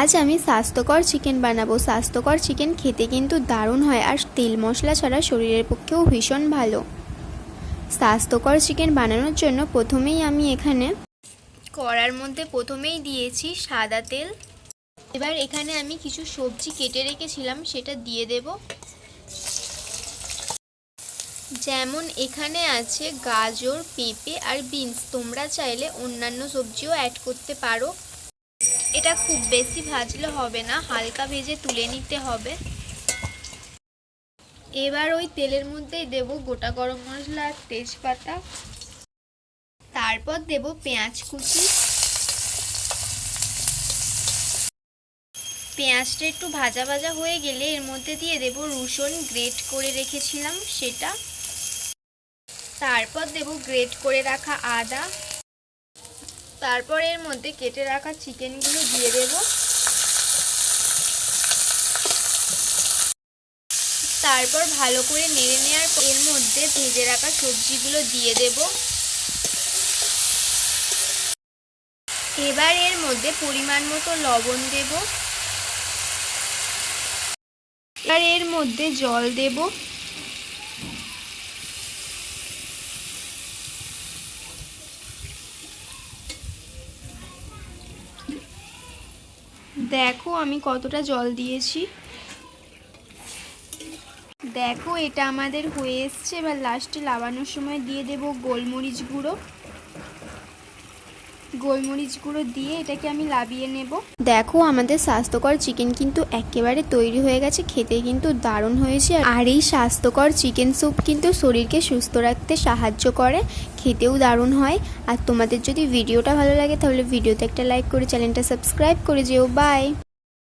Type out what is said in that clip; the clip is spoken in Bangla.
আজ আমি স্বাস্থ্যকর চিকেন বানাবো। স্বাস্থ্যকর চিকেন খেতে কিন্তু দারুণ হয় আর তেল মশলা ছাড়া শরীরের পক্ষেও ভীষণ ভালো। স্বাস্থ্যকর চিকেন বানানোর জন্য প্রথমেই আমি এখানে কড়ার মধ্যে প্রথমেই দিয়েছি সাদা তেল। এবার এখানে আমি কিছু সবজি কেটে রেখেছিলাম, সেটা দিয়ে দেব। যেমন এখানে আছে গাজর, পেঁপে আর বিনস। তোমরা চাইলে অন্যান্য সবজিও অ্যাড করতে পারো। এটা খুব বেশি ভাজলে হবে না, হালকা ভেজে তুলে নিতে হবে। এবার ওই তেলের মধ্যেই দেব গোটা গরম মশলা আর তেজপাতা। তারপর দেব পেঁয়াজ কুচি। পেঁয়াজটা একটু ভাজা ভাজা হয়ে গেলে এর মধ্যে দিয়ে দেব রসুন গ্রেট করে রেখেছিলাম সেটা। তারপর দেব গ্রেট করে রাখা আদা। তারপর এর মধ্যে কেটে রাখা চিকেনগুলো দিয়ে দেব। তারপর ভালো করে নেড়ে নেওয়ার এর মধ্যে ভেজে রাখা সবজিগুলো দিয়ে দেব। এবার এর মধ্যে পরিমাণ মতো লবণ দেব। এবার এর মধ্যে জল দেব। দেখো আমি কতটা জল দিয়েছি। দেখো এটা আমাদের হয়ে এসছে, এবার লাস্টে লাবানোর সময় দিয়ে দেব গোলমরিচ গুঁড়ো। গোলমরিচ গুঁড়ো দিয়ে এটাকে আমি লাবিয়ে নেব। দেখো, আমাদের স্বাস্থ্যকর চিকেন কিন্তু একেবারে তৈরি হয়ে গেছে, খেতে কিন্তু দারুণ হয়েছে। আর এই স্বাস্থ্যকর চিকেন স্যুপ কিন্তু শরীরকে সুস্থ রাখতে সাহায্য করে, খেতেও দারুণ হয়। আর তোমাদের যদি ভিডিওটা ভালো লাগে, তাহলে ভিডিওতে একটা লাইক করে চ্যানেলটা সাবস্ক্রাইব করে যেও। বাই!